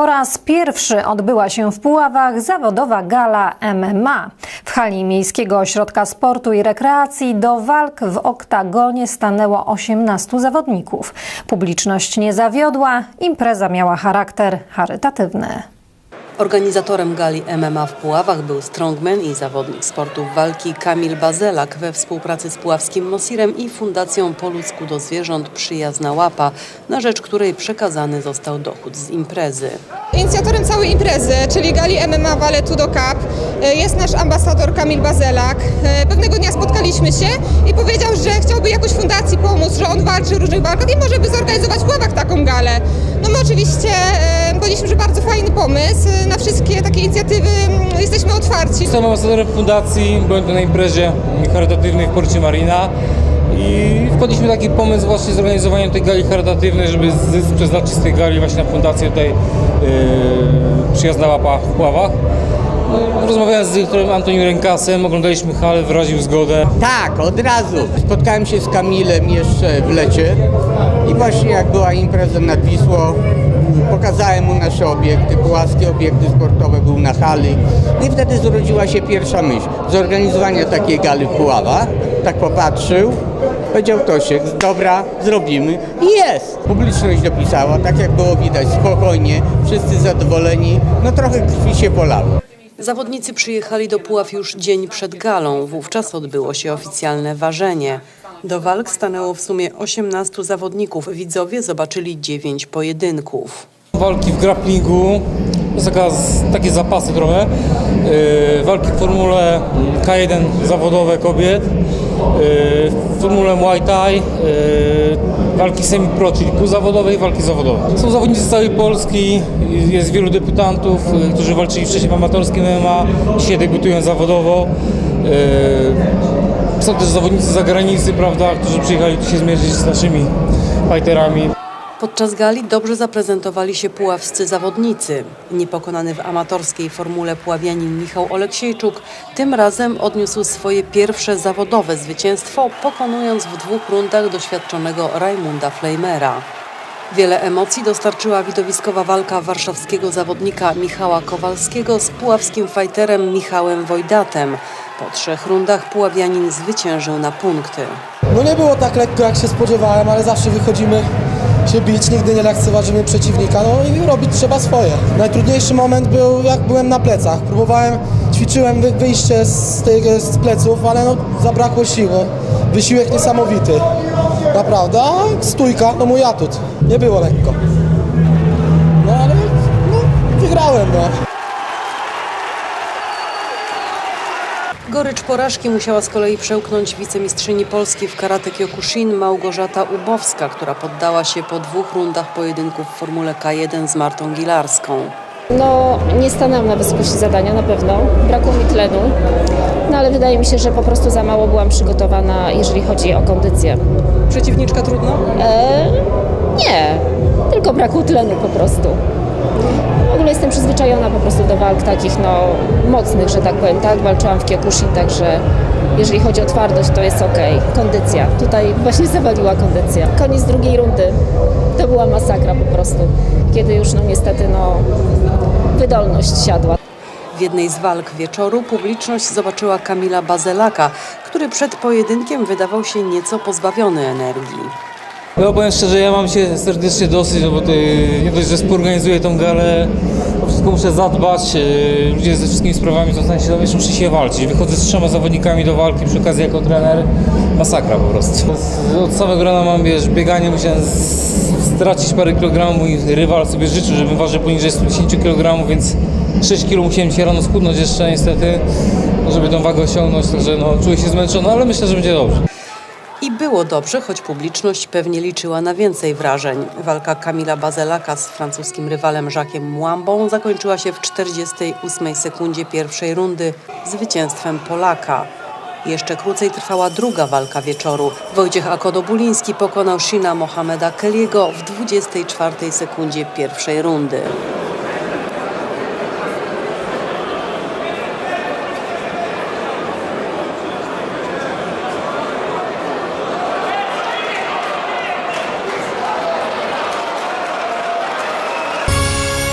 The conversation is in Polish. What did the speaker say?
Po raz pierwszy odbyła się w Puławach zawodowa gala MMA. W hali Miejskiego Ośrodka Sportu i Rekreacji do walk w oktagonie stanęło 18 zawodników. Publiczność nie zawiodła, impreza miała charakter charytatywny. Organizatorem gali MMA w Puławach był strongman i zawodnik sportów walki Kamil Bazelak we współpracy z puławskim Mosirem i Fundacją Po ludzku do zwierząt Przyjazna Łapa, na rzecz której przekazany został dochód z imprezy. Inicjatorem całej imprezy, czyli gali MMA Vale Tudo Cup, e, jest nasz ambasador Kamil Bazelak. E, Pewnego dnia spotkaliśmy się i powiedział, że chciałby jakoś fundacji pomóc, że on walczy w różnych walkach i może by zorganizować w Puławach taką galę. No my oczywiście e, powiedzieliśmy, że bardzo fajny pomysł. Na wszystkie takie inicjatywy jesteśmy otwarci. Jestem ambasadorem fundacji, byłem tu na imprezie charytatywnej w Porcie Marina i wpadliśmy taki pomysł właśnie zorganizowania tej gali charytatywnej, żeby zysk przeznaczyć z tej gali właśnie na fundację tutaj yy, Przyjazna Łapa w Pławach. No, rozmawiałem z dyrektorem Antonią Rękasem, oglądaliśmy halę, wyraził zgodę. Tak, od razu. Spotkałem się z Kamilem jeszcze w lecie właśnie jak była impreza nad Wisłą, pokazałem mu nasze obiekty, puławskie obiekty sportowe, był na hali. No I wtedy zrodziła się pierwsza myśl, zorganizowania takiej gali w Puławach. Tak popatrzył, powiedział Tosiek, dobra, zrobimy i jest. Publiczność dopisała, tak jak było widać, spokojnie, wszyscy zadowoleni, no trochę krwi się polało. Zawodnicy przyjechali do Puław już dzień przed galą. Wówczas odbyło się oficjalne ważenie. Do walk stanęło w sumie 18 zawodników. Widzowie zobaczyli 9 pojedynków. Walki w grapplingu, taka, takie zapasy trochę. Yy, walki w formule K1 zawodowe kobiet, yy, formule Muay Thai, yy, walki semi-pro, czyli półzawodowe i walki zawodowe. Są zawodnicy z całej Polski, jest wielu debiutantów, yy, którzy walczyli wcześniej w amatorskim MMA, dzisiaj debiutują zawodowo. Yy, są też zawodnicy zagranicy, prawda, którzy przyjechali tu się zmierzyć z naszymi fighterami. Podczas gali dobrze zaprezentowali się puławscy zawodnicy. Niepokonany w amatorskiej formule puławianin Michał Oleksiejczuk tym razem odniósł swoje pierwsze zawodowe zwycięstwo, pokonując w dwóch rundach doświadczonego Rajmunda Fleimera. Wiele emocji dostarczyła widowiskowa walka warszawskiego zawodnika Michała Kowalskiego z puławskim fajterem Michałem Wojdatem. Po trzech rundach puławianin zwyciężył na punkty. No nie było tak lekko jak się spodziewałem, ale zawsze wychodzimy się bić, nigdy nie lekceważymy przeciwnika, no i robić trzeba swoje. Najtrudniejszy moment był jak byłem na plecach. Próbowałem, ćwiczyłem wy- wyjście z, tych, z pleców, ale no zabrakło siły. Wysiłek niesamowity. Naprawdę, a stójka, no mój atut. Nie było lekko. Porażki musiała z kolei przełknąć wicemistrzyni Polski w karate Kyokushin Małgorzata Ubowska, która poddała się po dwóch rundach pojedynków w Formule K1 z Martą Gilarską. No, nie stanęłam na wysokości zadania, na pewno. Brakło mi tlenu. No, ale wydaje mi się, że po prostu za mało byłam przygotowana, jeżeli chodzi o kondycję. Przeciwniczka trudno? E, nie, tylko brakło tlenu po prostu. W ogóle jestem przyzwyczajona po prostu do walk takich, no, mocnych, że tak powiem, tak? Walczyłam w Kyokushin, także jeżeli chodzi o twardość, to jest ok. Kondycja. Tutaj właśnie zawaliła kondycja. Koniec drugiej rundy. To była masakra po prostu. Kiedy już, no niestety, no, wydolność siadła. W jednej z walk wieczoru publiczność zobaczyła Kamila Bazelaka, który przed pojedynkiem wydawał się nieco pozbawiony energii. No powiem szczerze, ja mam się serdecznie dosyć, no bo to, nie dość, że sporganizuję tą galę, o wszystko muszę zadbać, e, ludzie ze wszystkimi sprawami to w sensie, no wiesz, muszę się walczyć. Wychodzę z trzema zawodnikami do walki przy okazji jako trener, masakra po prostu. Od samego rana mam, wiesz, bieganie, musiałem stracić parę kilogramów, mój rywal sobie życzył, żebym ważył poniżej 110 kg, więc 6 kg musiałem dzisiaj rano schudnąć jeszcze niestety, żeby tą wagę osiągnąć, także no, czuję się zmęczony, ale myślę, że będzie dobrze. I było dobrze, choć publiczność pewnie liczyła na więcej wrażeń. Walka Kamila Bazelaka z francuskim rywalem Jacques'em Mwambą zakończyła się w 48 sekundzie pierwszej rundy zwycięstwem Polaka. Jeszcze krócej trwała druga walka wieczoru. Wojciech Akodo-Buliński pokonał Shina Mohameda Kelly'ego w 24 sekundzie pierwszej rundy.